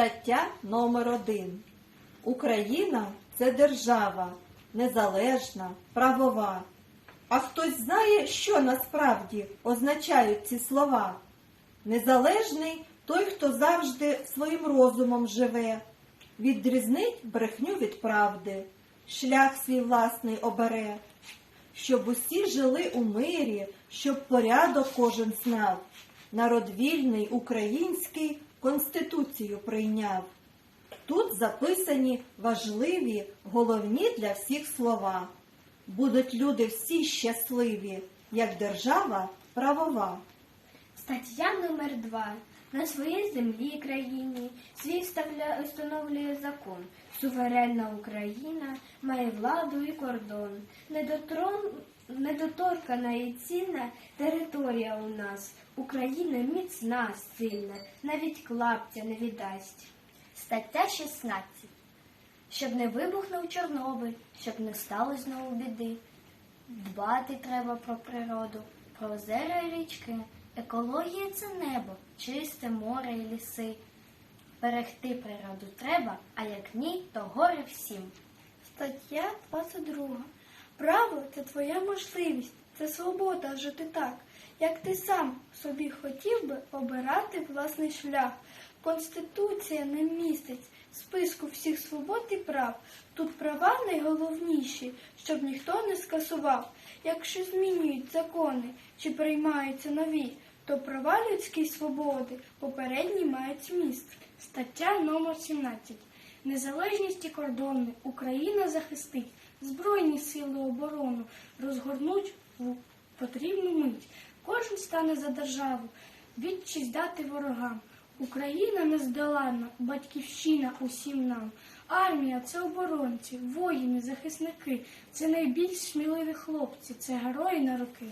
Стаття номер 1 Україна це держава, незалежна, правова. А хтось знає, що насправді означають ці слова? Незалежний той, хто завжди своїм розумом живе, відрізнить брехню від правди, шлях свій власний обере, щоб усі жили у мирі, щоб порядок кожен знав. Народ вільний український Конституцію прийняв. Тут записані важливі, головні для всіх слова. Будуть люди всі щасливі, як держава правова. Стаття номер 2 На своїй землі країні свій вставля- встановлює закон. Суверенна Україна має владу і кордон. Недотрон... Недоторкана і цінна територія у нас. Україна міцна, сильна, навіть клапця не віддасть. Стаття 16 Щоб не вибухнув Чорнобиль, щоб не стало знову біди. Дбати треба про природу, про озера і річки. Екологія це небо, чисте море і ліси. Берегти природу треба, а як ні, то горе всім. Стаття 22. Право це твоя можливість, це свобода жити так, як ти сам собі хотів би обирати власний шлях. Конституція не містить списку всіх свобод і прав. Тут права найголовніші, щоб ніхто не скасував. Якщо змінюють закони чи приймаються нові, то права людські свободи попередні мають зміст. Стаття номер 17. Незалежність і кордони Україна захистить, Збройні сили оборону розгорнуть в потрібну мить. Кожен стане за державу, відчість дати ворогам. Україна нездоланна, батьківщина усім нам. Армія це оборонці, воїни, захисники, це найбільш сміливі хлопці, це герої на роки.